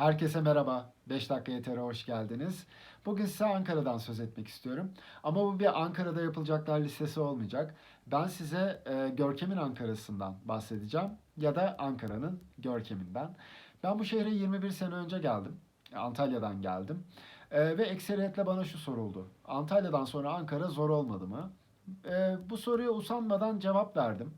Herkese merhaba. 5 dakika yetere hoş geldiniz. Bugün size Ankara'dan söz etmek istiyorum. Ama bu bir Ankara'da yapılacaklar listesi olmayacak. Ben size e, Görkem'in Ankara'sından bahsedeceğim ya da Ankara'nın Görkem'inden. Ben bu şehre 21 sene önce geldim. Antalya'dan geldim. E, ve ekseriyetle bana şu soruldu. Antalya'dan sonra Ankara zor olmadı mı? E, bu soruya usanmadan cevap verdim.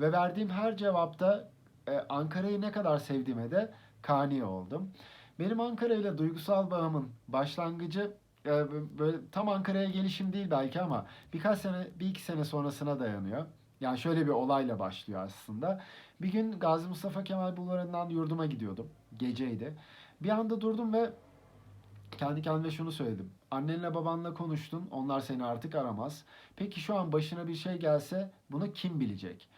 Ve verdiğim her cevapta e, Ankara'yı ne kadar sevdiğime de kani oldum. Benim Ankara ile duygusal bağımın başlangıcı e, böyle tam Ankara'ya gelişim değil belki ama birkaç sene, bir iki sene sonrasına dayanıyor. Yani şöyle bir olayla başlıyor aslında. Bir gün Gazi Mustafa Kemal Bulvarı'ndan yurduma gidiyordum. Geceydi. Bir anda durdum ve kendi kendime şunu söyledim. Annenle babanla konuştun. Onlar seni artık aramaz. Peki şu an başına bir şey gelse bunu kim bilecek?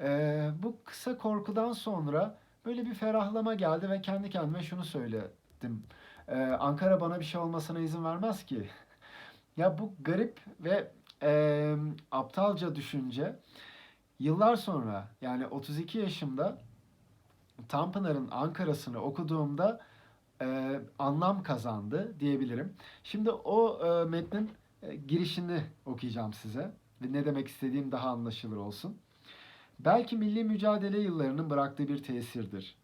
Ee, bu kısa korkudan sonra böyle bir ferahlama geldi ve kendi kendime şunu söyledim. Ee, Ankara bana bir şey olmasına izin vermez ki. Ya bu garip ve e, aptalca düşünce yıllar sonra yani 32 yaşımda Tanpınar'ın Ankara'sını okuduğumda e, anlam kazandı diyebilirim. Şimdi o e, metnin e, girişini okuyacağım size ve ne demek istediğim daha anlaşılır olsun. Belki milli mücadele yıllarının bıraktığı bir tesirdir.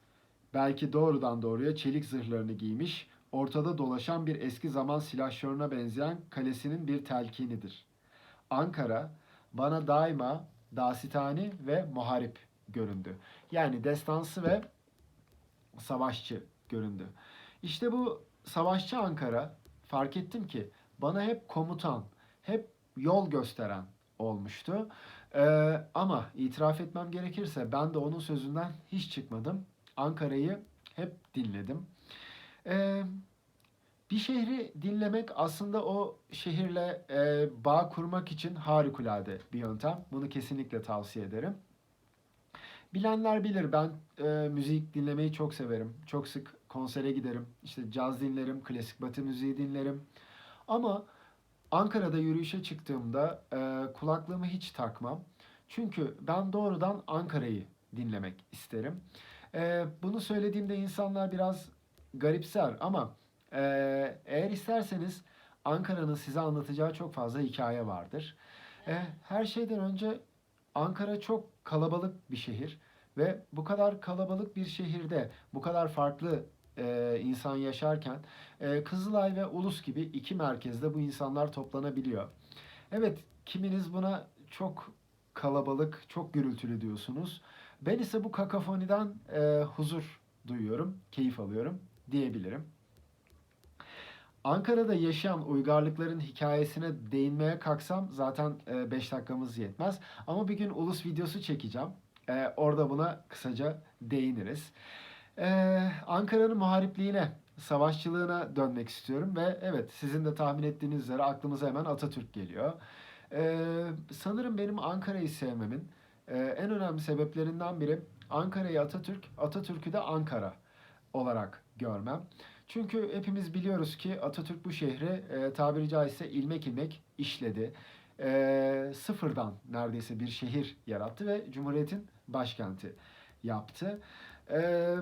Belki doğrudan doğruya çelik zırhlarını giymiş, ortada dolaşan bir eski zaman silahşörüne benzeyen kalesinin bir telkinidir. Ankara bana daima dasitani ve muharip göründü. Yani destansı ve savaşçı göründü. İşte bu savaşçı Ankara fark ettim ki bana hep komutan, hep yol gösteren olmuştu. Ee, ama itiraf etmem gerekirse ben de onun sözünden hiç çıkmadım. Ankara'yı hep dinledim. Ee, bir şehri dinlemek aslında o şehirle e, bağ kurmak için harikulade bir yöntem. Bunu kesinlikle tavsiye ederim. Bilenler bilir ben e, müzik dinlemeyi çok severim. Çok sık konsere giderim. İşte caz dinlerim, klasik batı müziği dinlerim. Ama Ankara'da yürüyüşe çıktığımda e, kulaklığımı hiç takmam. Çünkü ben doğrudan Ankara'yı dinlemek isterim. E, bunu söylediğimde insanlar biraz garipser ama e, eğer isterseniz Ankara'nın size anlatacağı çok fazla hikaye vardır. E, her şeyden önce Ankara çok kalabalık bir şehir ve bu kadar kalabalık bir şehirde bu kadar farklı e, insan yaşarken e, Kızılay ve Ulus gibi iki merkezde bu insanlar toplanabiliyor. Evet, kiminiz buna çok kalabalık, çok gürültülü diyorsunuz. Ben ise bu kakafoniden e, huzur duyuyorum, keyif alıyorum diyebilirim. Ankara'da yaşayan uygarlıkların hikayesine değinmeye kalksam zaten 5 dakikamız yetmez. Ama bir gün ulus videosu çekeceğim. E, orada buna kısaca değiniriz. Ee, Ankara'nın muharipliğine, savaşçılığına dönmek istiyorum ve evet sizin de tahmin ettiğiniz üzere aklımıza hemen Atatürk geliyor. Ee, sanırım benim Ankara'yı sevmemin e, en önemli sebeplerinden biri Ankara'yı Atatürk, Atatürk'ü de Ankara olarak görmem. Çünkü hepimiz biliyoruz ki Atatürk bu şehri e, tabiri caizse ilmek ilmek işledi. E, sıfırdan neredeyse bir şehir yarattı ve Cumhuriyet'in başkenti yaptı. Ee,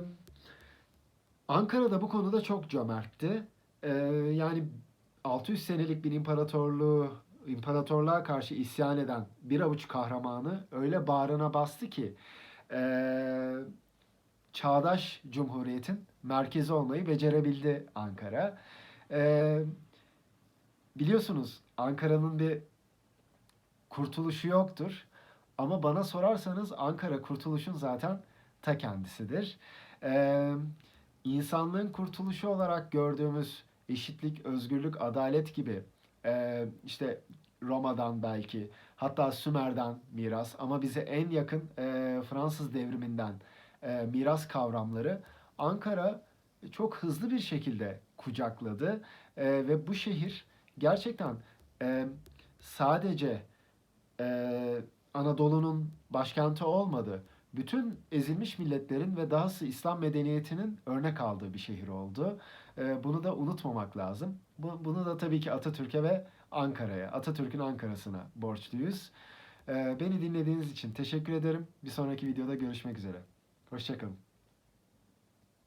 Ankara'da bu konuda çok cömertti. Ee, yani 600 senelik bir imparatorluğu, imparatorluğa karşı isyan eden bir avuç kahramanı öyle bağrına bastı ki ee, çağdaş cumhuriyetin merkezi olmayı becerebildi Ankara. Ee, biliyorsunuz Ankara'nın bir kurtuluşu yoktur. Ama bana sorarsanız Ankara kurtuluşun zaten ta kendisidir. Ee, insanlığın kurtuluşu olarak gördüğümüz eşitlik, özgürlük, adalet gibi e, işte Roma'dan belki hatta Sümer'den miras ama bize en yakın e, Fransız devriminden e, miras kavramları Ankara çok hızlı bir şekilde kucakladı e, ve bu şehir gerçekten e, sadece e, Anadolu'nun başkenti olmadı bütün ezilmiş milletlerin ve dahası İslam medeniyetinin örnek aldığı bir şehir oldu. Ee, bunu da unutmamak lazım. Bunu da tabii ki Atatürk'e ve Ankara'ya, Atatürk'ün Ankara'sına borçluyuz. Ee, beni dinlediğiniz için teşekkür ederim. Bir sonraki videoda görüşmek üzere. Hoşçakalın.